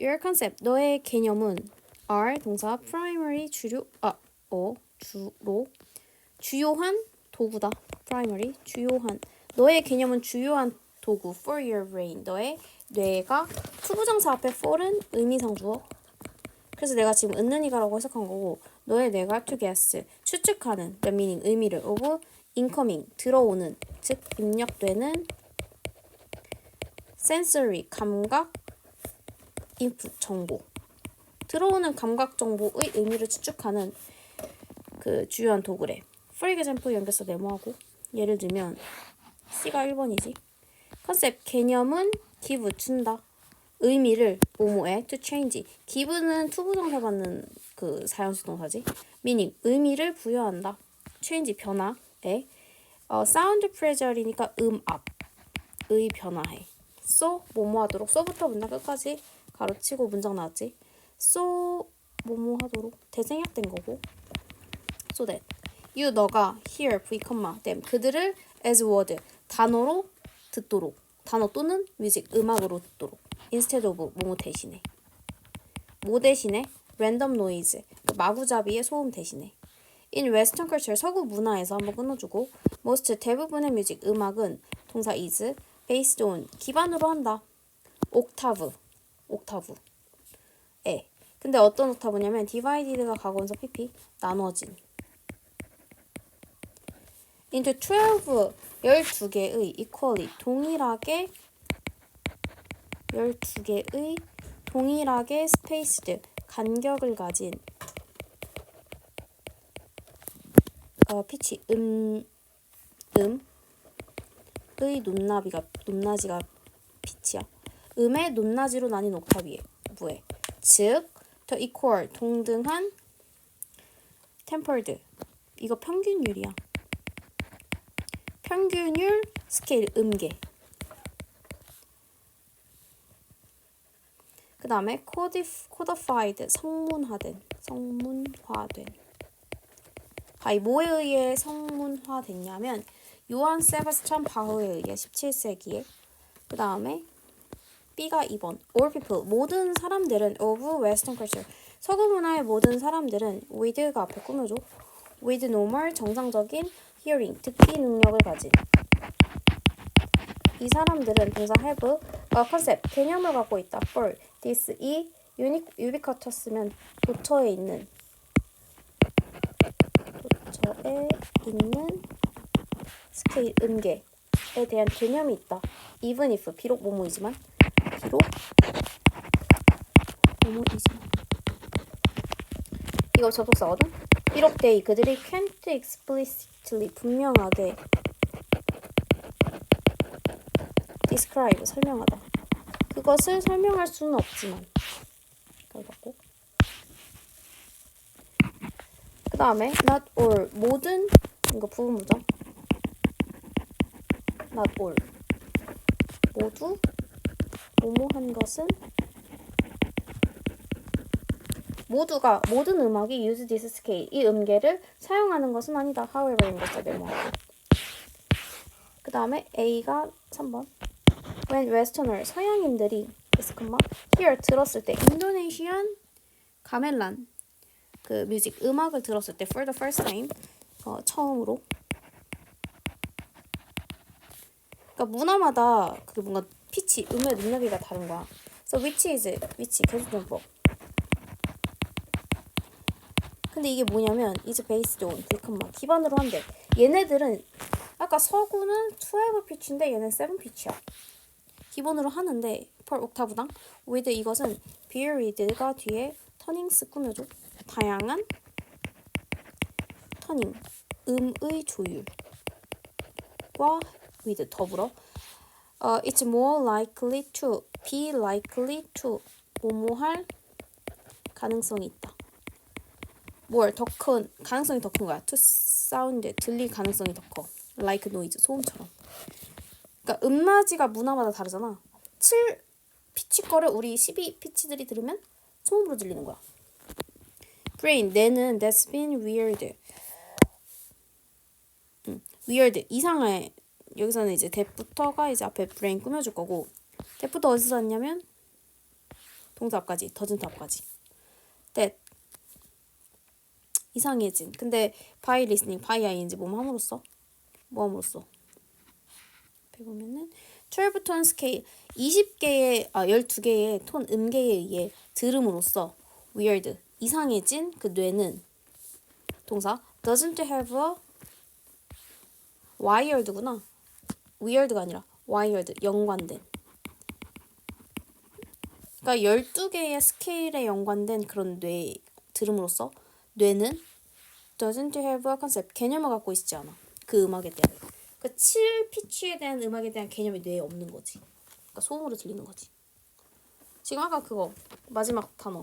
Your concept, 너의 개념은 are 동사 primary 주류 아, 어, 주로 주요한 도구다. primary 주요한 너의 개념은 주요한 도구 for your brain. 너의 뇌가 투부정사 앞에 for은 의미상 주어. 그래서 내가 지금 은는이가라고 해석한 거고 너의 뇌가 to guess 추측하는 the meaning 의미를 of incoming 들어오는 즉 입력되는 sensory 감각 input 정보 들어오는 감각 정보의 의미를 추측하는 그 주요한 도구래. For example 연결사 네모하고 예를 들면 C가 1번이지. 컨셉 개념은 give 준다. 의미를 뭐뭐에 to change. give는 투부정사 받는 그 사형식 동사지. meaning 의미를 부여한다. change 변화에 어, sound pressure이니까 음압의 변화해. so 뭐뭐하도록 so부터 문장 끝까지 가로치고 문장 나왔지. so 뭐뭐 하도록 대생략된 거고. so that you 너가 hear v, them 그들을 as word 단어로 듣도록. 단어 또는 뮤직 음악으로 듣도록. Instead of 뭐뭐 대신에 뭐 대신에 noise 그 마구잡이의 소음 대신에 in western culture 서구 문화에서 한번 끊어주고 most 대부분의 뮤직 음악은 동사 is based on 기반으로 한다. 옥타브 옥타브. 에 근데 어떤 옥타브냐면 divided가 과거분사 pp 나눠진. into 12 12개의 equally 동일하게 12개의 동일하게 spaced 간격을 가진 어, 피치 음, 음의 높낮이가 높낮이가 피치야. 음의 높낮이로 나뉜 옥타브에 즉 the equal 동등한 tempered 이거 평균율이야. 평균율 스케일 음계. 그 다음에 codified 성문화된 성문화된. 바이 뭐에 의해 성문화됐냐면 요한 세바스찬 바흐에 의해 17세기에. 그 다음에 B가 2번 all people. 모든 사람들은 of western culture. 서구 문화의 모든 사람들은 with가 앞에 꾸며줘. with normal 정상적인 hearing 듣기 능력을 가진. 이 사람들은 동사 have 어, 컨셉 개념을 갖고 있다. for this 이 유니 유비쿼터스면 도처에 있는. 도처에 있는 스케일 음계에 대한 개념이 있다. even if 비록 뭐뭐이지만 비록 뭐뭐이지만 이거 접속사거든. 비록 they 그들이 can't explicitly 분명하게 describe 설명하다. 그것을 설명할 수는 없지만. 받고. 그 다음에 not all 모든 이거 부분 무정 not all. 모두 뭐뭐한 것은? 모두가 모든 음악이 use this scale. 이 음계를 사용하는 것은 아니다. however인 것을 메모하고. 그 다음에 A가 3번. When westerner 서양인들이 hear 들었을 때 인도네시안 가멜란 그 뮤직 음악을 들었을 때 for the first time 어, 처음으로. 그러니까 문화마다 그 뭔가 피치 음의 능력이가 다른 거야. So which is which 계속정법. 근데 이게 뭐냐면 is based on 데크마 기반으로 한대. 얘네들은 아까 서구는 12 피치인데 얘는 7 피치야. 기본으로 하는데 per 옥타브당 with 이것은 period가 뒤에 터닝스 꾸며줘. 다양한 터닝 음의 조율과 with 더불어 어, it's more likely to be likely to 뭐뭐할 가능성이 있다. 뭘 더 큰 가능성이 더 큰 거야. to sound 들릴 가능성이 더 커. like noise 소음처럼. 그러니까 음낮이가 문화마다 다르잖아. 7 피치 거를 우리 12 피치들이 들으면 소음으로 들리는 거야. brain 뇌는 that's been weird. 음, weird 이상해. 여기서는 이제 대부터가 이제 앞에 brain 꾸며줄 거고 대부터 어디서 왔냐면 동사 앞까지 doesn't 앞까지. That 이상해진. 근데 by listening by ing 뭐뭐 함으로써? 뭐 함으로써? 옆에 보면은 12톤 스케일 20개의 아 12개의 톤 음계에 의해 들음으로써. Weird. 이상해진 그 뇌는. 동사. Doesn't have a wired구나 weird가 아니라 wired 연관된. 그러니까 12개의 스케일에 연관된 그런 뇌 들음으로써 뇌는 doesn't have a concept 개념을 갖고 있지 않아. 그 음악에 대한. 그 7피치에 대한 음악에 대한 개념이 뇌에 없는 거지. 그러니까 소음으로 들리는 거지. 지금 아까 그거 마지막 단어.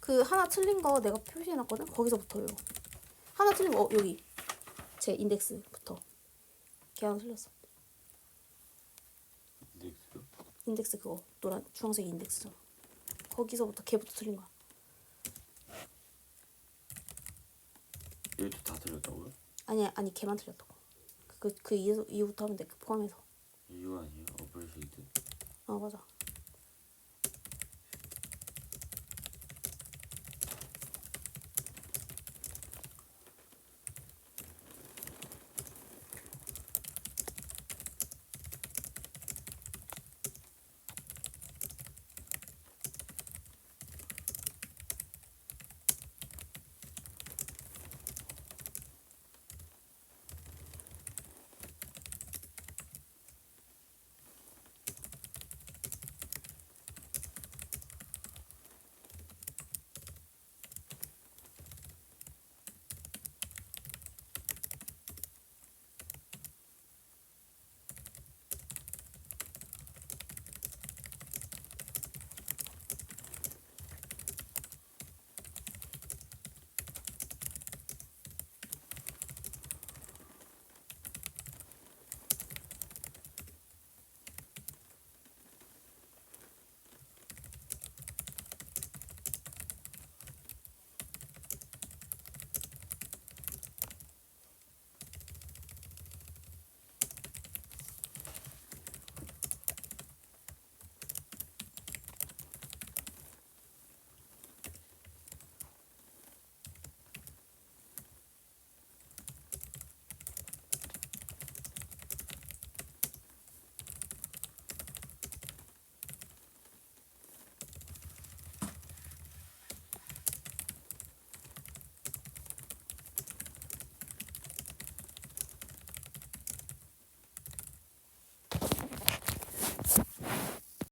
그 하나 틀린 거 내가 표시해놨거든? 거기서부터요 하나 틀린 거 어, 여기. 제 인덱스부터. 걔 하나 틀렸어. 인덱스? 인덱스 그거. 노란 주황색 인덱스잖아. 거기서부터 걔부터 틀린 거야. 여기도 다 틀렸다고요? 아니 아니 걔만 틀렸다고. 그, 그 이후, 이후부터 하면 돼그 포함해서. 이거 아니에요? 어플쉐이드? 어 맞아